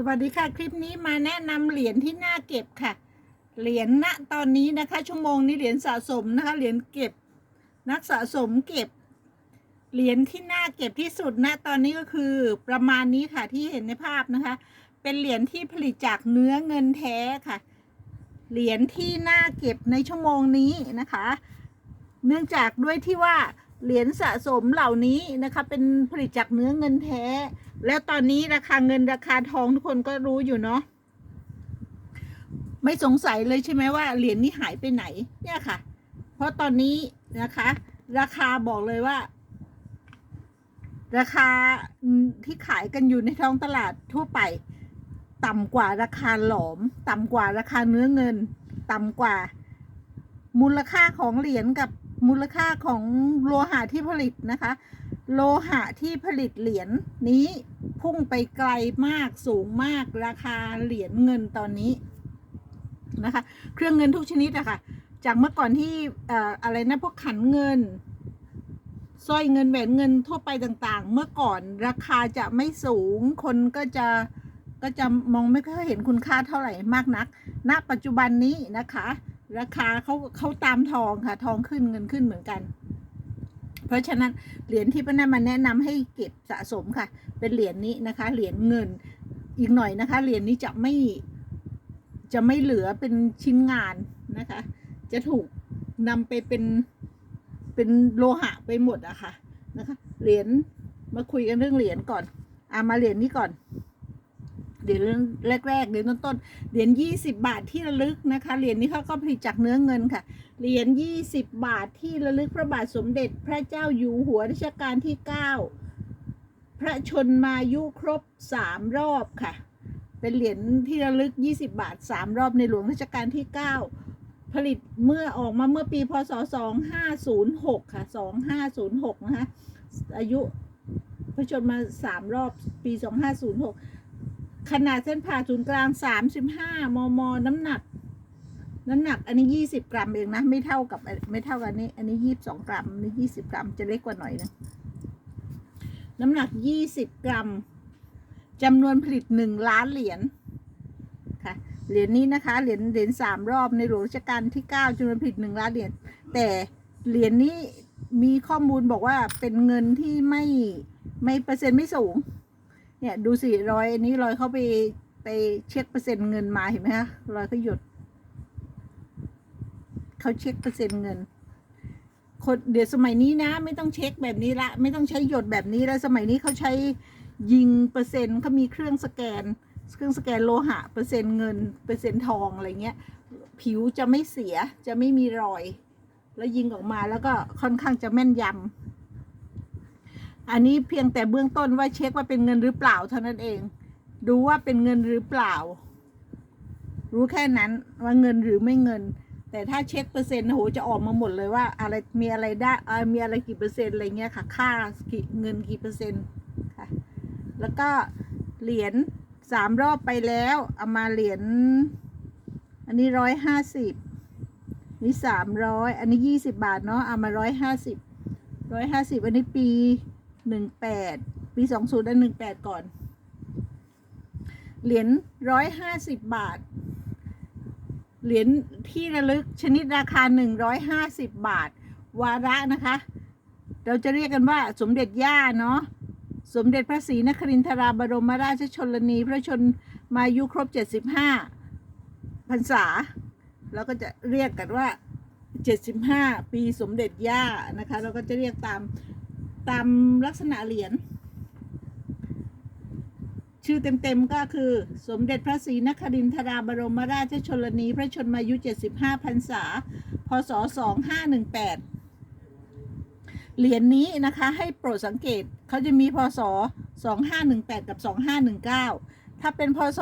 สวัสดีค่ะ คลิปนี้มาแนะนำเหรียญที่น่าเก็บค่ะ เหรียญณตอนนี้นะคะ ชั่วโมงนี้เหรียญสะสมนะคะ เหรียญเก็บ นักสะสมเก็บ เหรียญที่น่าเก็บที่สุดณตอนนี้ก็คือประมาณนี้ค่ะที่เห็นในภาพนะคะ เป็นเหรียญที่ผลิตจากเนื้อเงินแท้ค่ะ เหรียญที่น่าเก็บในชั่วโมงนี้นะคะ เนื่องจากด้วยที่ว่าเหรียญสะสมเหล่านี้นะคะ เป็นผลิตจากเนื้อเงินแท้ แล้วตอนนี้ราคาเงินราคาทองทุกคนก็รู้อยู่เนาะไม่สงสัยเลยใช่ไหมว่าเหรียญนี้หายไปไหน เนี่ยค่ะ เพราะตอนนี้นะคะ ราคาบอกเลยว่า ราคาที่ขายกันอยู่ในท้องตลาดทั่วไป ต่ำกว่าราคาหลอม ต่ำกว่าราคาเนื้อเงิน ต่ำกว่า มูลค่าของเหรียญกับมูลค่าของโลหะที่ผลิตนะคะ โลหะที่ผลิตเหรียญนี้พุ่งไปไกลมากสูงมากราคาเหรียญเงินตอนนี้นะคะ เครื่องเงินทุกชนิดอะค่ะ จากเมื่อก่อนที่อ่ออะไรนะพวกขันเงินสร้อยเงินแหวนเงินทั่วไปต่างๆ เมื่อก่อนราคาจะไม่สูง คนก็จะก็จะมองไม่ค่อยเห็นคุณค่าเท่าไหร่มากนัก ณ ปัจจุบันนี้นะคะ ราคาเขาเขาตามทองค่ะ ทองขึ้นเงินขึ้นเหมือนกัน เพราะฉะนั้นเหรียญที่ป้าแนมาแนะนำให้เก็บสะสมค่ะ เป็นเหรียญนี้นะคะ เหรียญเงินอีกหน่อยนะคะ เหรียญนี้จะไม่จะไม่เหลือเป็นชิ้นงานนะคะ จะถูกนำไปเป็นเป็นโลหะไปหมดอะค่ะนะคะ เหรียญมาคุยกันเรื่องเหรียญก่อนอามาเหรียญนี้ก่อน เหรียญแรกๆเหรียญต้นๆเหรียญ20 บาทที่ระลึกนะคะเหรียญนี้เขาก็ผลิตจากเนื้อเงินค่ะเหรียญ20 บาทที่ระลึกพระบาทสมเด็จพระเจ้าอยู่หัวรัชกาลที่ 9 พระชนมายุครบ 3 รอบค่ะ เป็นเหรียญที่ระลึก 20 บาท 3 รอบในหลวงรัชกาลที่ 9 ผลิตเมื่อออกมาเมื่อปีพศ 2506 ค่ะ 2506 นะคะอายุพระชนมา 3 รอบปี 2506 ขนาดเส้นผ่าศูนย์กลางสามม น้ำหนัก น้ำหนัก อันนี้ยี่สิบกรัมเองนะ ไม่เท่ากับไม่เท่ากันนี้ อันนี้ยี่สิบสองกรัมอันนี้ยี่สิบกรัมจะเล็กกว่าหน่อยนะ น้ำหนักยี่สิบกรัมจำนวนผลิตหนึ่งล้านเหรียญค่ะเหรียญนี้นะคะเหรียญเหรียญสามรอบในหลวงรัชกาลที่เก้าจำนวนผลิตหนึ่งล้านเหรียญแต่เหรียญนี้มีข้อมูลบอกว่าเป็นเงินที่ไม่ไม่เปอร์เซ็นต์ไม่สูง เนี่ยดูสิรอยอันนี้รอยเขาไปไปเช็คเปอร์เซ็นต์เงินมาเห็นไหมคะรอยเขาหยดเขาเช็คเปอร์เซ็นต์เงิน คนเดี๋ยวสมัยนี้นะ ไม่ต้องเช็คแบบนี้ละ ไม่ต้องใช้หยดแบบนี้แล้วสมัยนี้เขาใช้ยิงเปอร์เซ็นต์เขามีเครื่องสแกน เครื่องสแกนโลหะเปอร์เซ็นต์เงินเปอร์เซ็นต์ทองอะไรเงี้ย ผิวจะไม่เสียจะไม่มีรอย แล้วยิงออกมาแล้วก็ค่อนข้างจะแม่นยำ อันนี้เพียงแต่เบื้องต้นว่าเช็คว่าเป็นเงินหรือเปล่าเท่านั้นเอง ดูว่าเป็นเงินหรือเปล่า รู้แค่นั้นว่าเงินหรือไม่เงิน แต่ถ้าเช็คเปอร์เซ็นต์โอ้โหจะออกมาหมดเลยว่า อะไรมีอะไรได้อมีอะไรกี่เปอร์เซ็นต์อะไรเงี้ยค่ะ ค่าเงินกี่เปอร์เซ็นต์ค่ะ แล้วก็เหรียญสามรอบไปแล้วเอามาเหรียญอันนี้ร้อยห้าสิบนี่สามร้อยอันนี้ยี่สิบบาทเนาะเอามาร้อยห้าสิบร้อยห้าสิบอันนี้ปี หนึ่งแปดปีสองศูนย์อันหนึ่งแปดก่อน เหรียญร้อยห้าสิบบาท เหรียญที่ระลึกชนิดราคาหนึ่งร้อยห้าสิบบาท วาระนะคะ เราจะเรียกกันว่าสมเด็จย่าเนาะสมเด็จพระศรีนครินทราบรมราชชนนีพระชนมายุครบเจ็ดสิบห้าพรรษา แล้วก็จะเรียกกันว่าเจ็ดสิบห้าปีสมเด็จย่านะคะ เราก็จะเรียกตาม ตามลักษณะเหรียญ ชื่อเต็มๆก็คือ สมเด็จพระศรีนครินทราบรมราชชนนี พระชนมายุ 75พรรษา พศ 2518 เหรียญนี้นะคะให้โปรดสังเกตเขาจะมีพศ 2518 กับ 2519 ถ้าเป็นพศ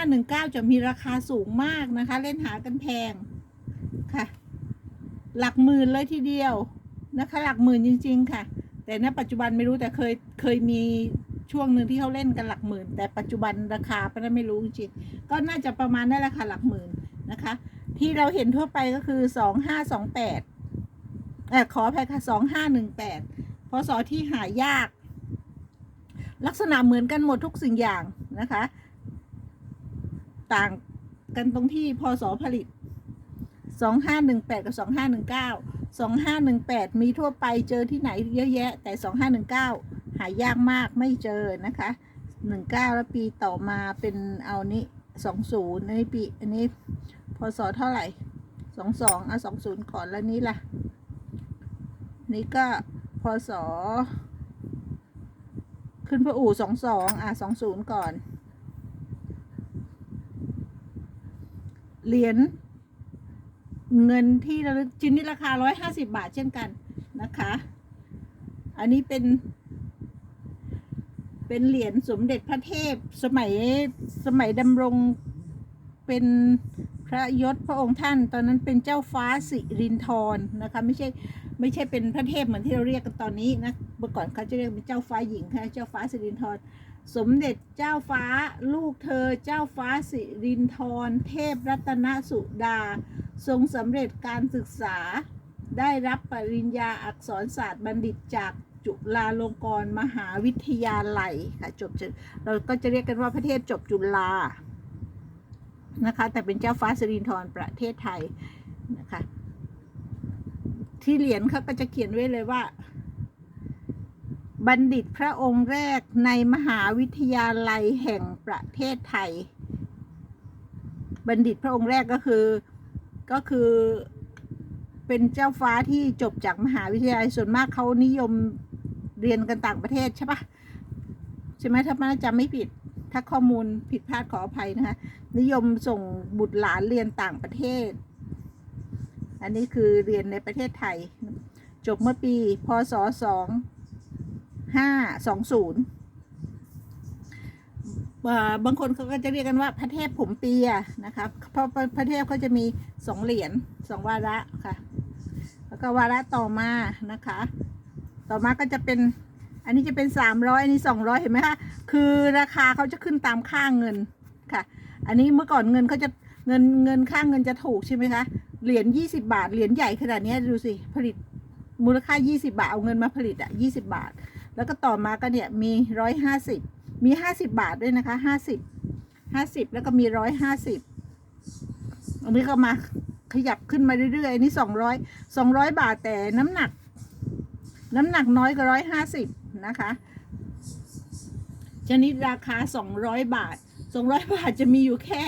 2519 จะมีราคาสูงมากนะคะ เล่นหากันแพงค่ะ หลักหมื่นเลยทีเดียวนะคะ หลักหมื่นจริง ๆ ค่ะ แต่ณปัจจุบันไม่รู้แต่เคยเคยมีช่วงหนึ่งที่เขาเล่นกันหลักหมื่น แต่ปัจจุบันราคาปนไม่รู้จริงก็น่าจะประมาณนั่นแหละค่ะหลักหมื่นนะคะ ที่เราเห็นทั่วไปก็คือสองห้าสองแปดขออภัยค่ะสองห้าหนึ่งแปดพศที่หายาก ลักษณะเหมือนกันหมดทุกสิ่งอย่างนะคะ ต่างกันตรงที่พศผลิต 2518 กับ 2519 2518 มีทั่วไปเจอที่ไหนเยอะแยะ แต่ 2519 หายากมากไม่เจอนะคะ 19 แล้วปีต่อมาเป็นเอานี้20อันปีอันนี้พศเท่าไหร่ 22เอา20ก่อนแล้วนี้ล่ะ นี่ก็พศขึ้นพระอู่22อะ20ก่อนเหรียญ เงินที่ระลึกชิ้นนี้ราคา 150 บาทเช่นกันนะคะ อันนี้เป็น เป็นเหรียญสมเด็จพระเทพสมัยสมัยดำรงเป็นพระยศพระองค์ท่านตอนนั้นเป็นเจ้าฟ้าสิรินธรนะคะไม่ใช่ไม่ใช่เป็นพระเทพเหมือนที่เราเรียกกันตอนนี้นะเมื่อก่อนเขาจะเรียกเป็นเจ้าฟ้าหญิงค่ะเจ้าฟ้าสิรินธรสมเด็จเจ้าฟ้าลูกเธอเจ้าฟ้าสิรินธรเทพรัตนสุดา ทรงสำเร็จการศึกษา ได้รับปริญญาอักษรศาสตร์บัณฑิตจากจุฬาลงกรณ์มหาวิทยาลัยค่ะจบเราก็จะเรียกกันว่าพระเทพจบจุฬานะคะแต่เป็นเจ้าฟ้าสิรินธรประเทศไทยนะคะที่เหรียญเขาก็จะเขียนไว้เลยว่า บัณฑิตพระองค์แรกในมหาวิทยาลัยแห่งประเทศไทย บัณฑิตพระองค์แรกก็คือ ก็คือเป็นเจ้าฟ้าที่จบจากมหาวิทยาลัยส่วนมากเขานิยมเรียนกันต่างประเทศใช่ปะใช่ไหมถ้ามันจำไม่ผิด ถ้าข้อมูลผิดพลาดขออภัยนะคะนิยมส่งบุตรหลานเรียนต่างประเทศ อันนี้คือเรียนในประเทศไทย จบเมื่อปี พศสองห้าสองศูนย์ บางคนเขาก็จะเรียกกันว่าพระเทพผมเปียนะคะเพราะพระเทพเขาจะมีสองเหรียญสองวาระค่ะ แล้วก็วาระต่อมานะคะ ต่อมาก็จะเป็น อันนี้จะเป็นสามร้อยอันนี้สองร้อยเห็นไหมคะคือราคาเขาจะขึ้นตามค่างเงินค่ะ อันนี้เมื่อก่อนเงินเขาจะเงินเงินค่างเงินจะถูกใช่ไหมคะเหรียญยี่สิบาทเหรียญใหญ่ขนาดนี้ดูสิผลิตมูลค่ายี่สิบาท เอาเงินมาผลิตอะยี่สิบาท แล้วก็ต่อมาก็เนี่ยมีร้อยห้าสิบ มีห้าสิบบาทด้วยนะคะห้าสิบห้าสิบแล้วก็มีร้อยห้าสิบอันนี้ก็มาขยับขึ้นมาเรื่อยๆอันนี้สองร้อยสองร้อยบาทแต่น้ำหนัก น้ำหนักน้อยกว่าร้อยห้าสิบนะคะชนิดราคาสองร้อยบาทสองร้อยบาทจะมีอยู่แค่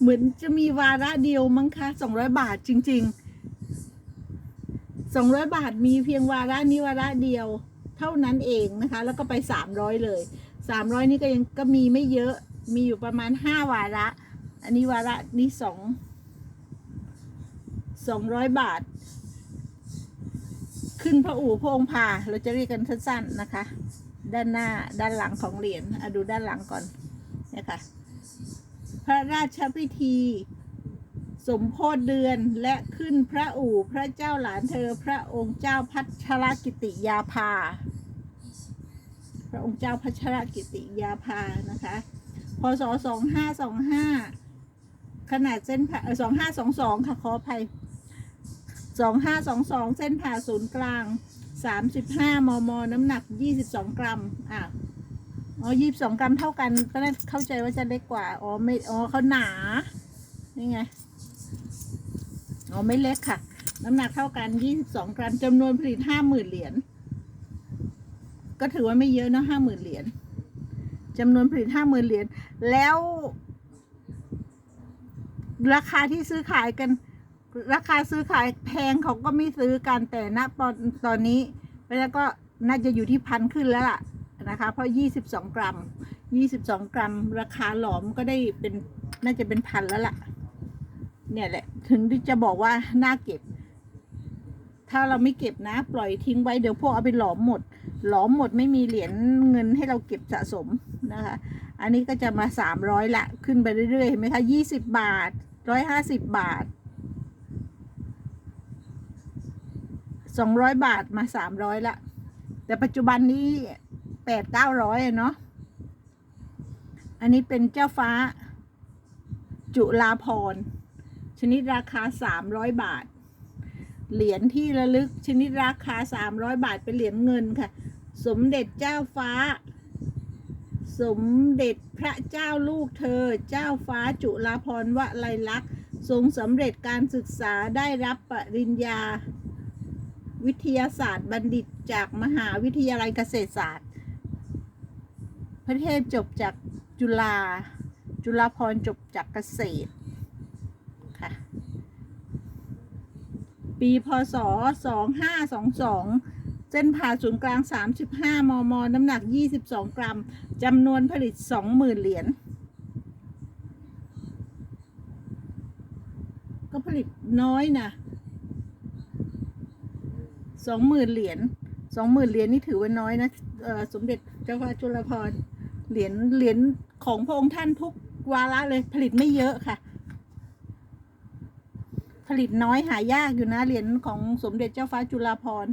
เหมือนจะมีวาระเดียวมั้งคะสองร้อยบาทจริงๆสองร้อยบาทมีเพียงวาระนี้วาระเดียว เท่านั้นเองนะคะ แล้วก็ไปสามร้อยเลยสามร้อยนี่ก็ยังก็มีไม่เยอะมีอยู่ประมาณห้าวาระ อันนี้วาระนี้สองสองร้อยบาท ขึ้นพระอู่พระองค์พาเราจะเรียกกันสั้นๆนะคะ ด้านหน้าด้านหลังของเหรียญดูด้านหลังก่อนนี่ค่ะพระราชพิธี สมโพธิเดือนและขึ้นพระอู่พระเจ้าหลานเธอพระองค์เจ้าพัชรกิติยาภา พระองค์เจ้าพัชรกิติยาภานะคะ พศสองห้าสองห้าขนาดเส้นผ่าสองห้าสองสองค่ะขออภัยสองห้าสองสองเส้นผ่าศูนย์กลางสามสิบห้ามม น้ำหนักยี่สิบสองกรัมอะอ๋อยี่สิบสองกรัมเท่ากันก็น่าเข้าใจว่าจะเล็กกว่า อ๋อไม่ อ๋อเขาหนา นี่ไง อ๋อไม่เล็กค่ะ น้ำหนักเท่ากันยี่สิบสองกรัมจำนวนผลิตห้าหมื่นเหรียญ ก็ถือว่าไม่เยอะเนะห้าหมื่นเหรียญจำนวนผลิตห้าหมื่นเหรียญ แล้ว ราคาที่ซื้อขายกัน ราคาซื้อขายแพงเขาก็ไม่ซื้อกัน แต่ณตอนตอนนี้แล้วก็น่าจะอยู่ที่พันขึ้นแล้วล่ะนะคะ เพราะ 22 กรัม 22 กรัม ราคาหลอมก็ได้เป็นน่าจะเป็นพันแล้วล่ะ เนี่ยแหละ ถึงที่จะบอกว่าน่าเก็บ ถ้าเราไม่เก็บนะ ปล่อยทิ้งไว้เดี๋ยวพวกเอาไปหลอมหมด หลอมหมดไม่มีเหรียญเงินให้เราเก็บสะสมนะคะ อันนี้ก็จะมา300ละ ขึ้นไปเรื่อยๆเห็นไหมคะ20บบาท150บบาท200บาทมา300ละ แต่ปัจจุบันนี้แปดเก้าร้อยเนาะอันนี้เป็นเจ้าฟ้า จุฬาพร ชนิดราคาสามร้อยบาท เหรียญที่ระลึกชนิดราคาสามร้อยบาทเป็นเหรียญเงินค่ะ สมเด็จเจ้าฟ้า สมเด็จพระเจ้าลูกเธอ เจ้าฟ้าจุฬาภรณ์วลัยลักษณ์ทรงสำเร็จการศึกษาได้รับปริญญา วิทยาศาสตร์บัณฑิตจากมหาวิทยาลัยเกษตรศาสตร์ พระเทพจบจากจุฬาจุฬาภรจบจากเกษตรค่ะ ปีพศ 2522 เส้นผ่าศูนย์กลาง 35 มม น้ำหนัก 22 กรัม จำนวนผลิต 20,000 เหรียญ ก็ผลิตน้อยนะ 20,000 เหรียญ 20,000 เหรียญนี่ถือว่าน้อยนะ สมเด็จเจ้าฟ้าจุฬาภรเหรียญ เหรียญของพระองค์ท่านทุกวาระเลย ผลิตไม่เยอะค่ะ ผลิตน้อยหายากอยู่นะเหรียญของสมเด็จเจ้าฟ้าจุฬาภรณ์